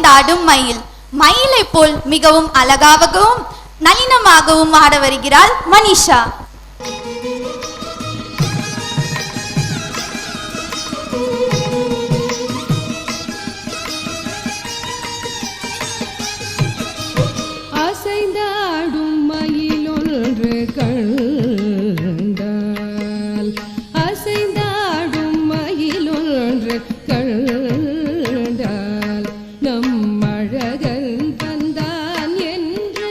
அசைந்தாடும் மயில். மயிலை போல் மிகவும் அழகாகவும் நளினமாகவும் ஆட வருகிறாள் மனிஷா. கண்டால் அழகன் வந்தான் என்று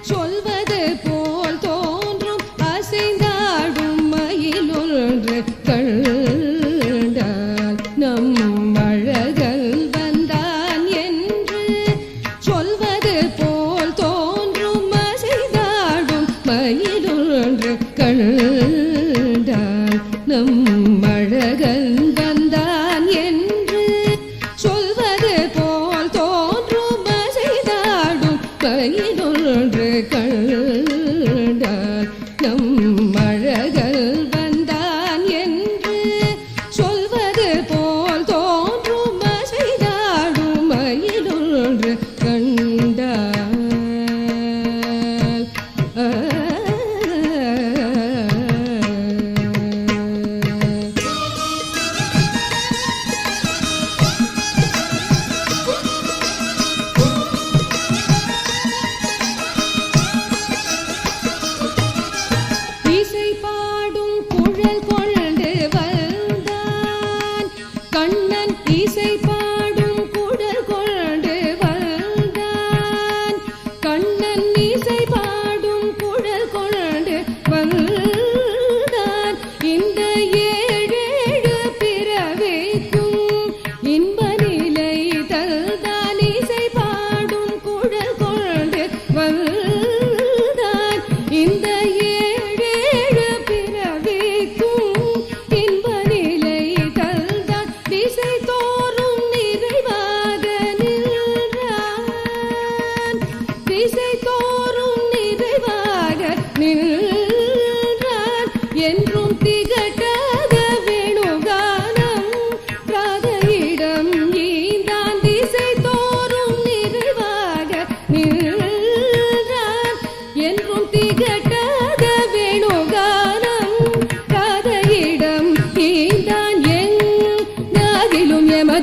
சொல்வது போல் தோன்றும். அசைந்தாடும் மயிலொன்று கண்டால் நம் அழகன் வந்தான் என்று சொல்வது போல் தோன்றும். அசைந்தாடும் மயிலொன்று கண்டால் நம் அழகன் அசைந்தாடும் மயிலொன்று கண்டால் நம்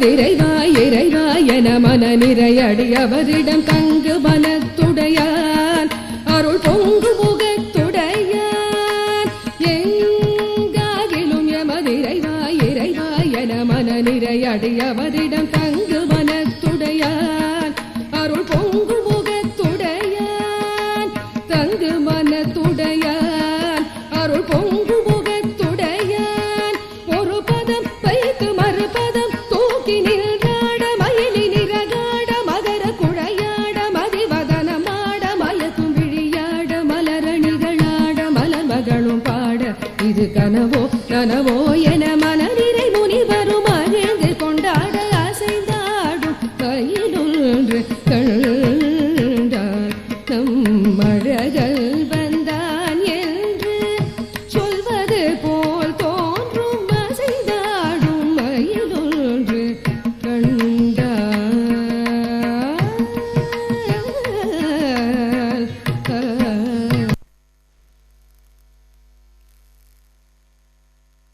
இறைவாய் இறைவாய் என மன நிறையடி அவரிடம் கங்கு பலத்துடையான். அருள் பொங்கு முகத்துடையான். எங்காகிலும் எமதிரைவா இறைவா என மன நிறையடி அவரிடம் தங்கு மனத்துடையான் ననవో ననవో ఎన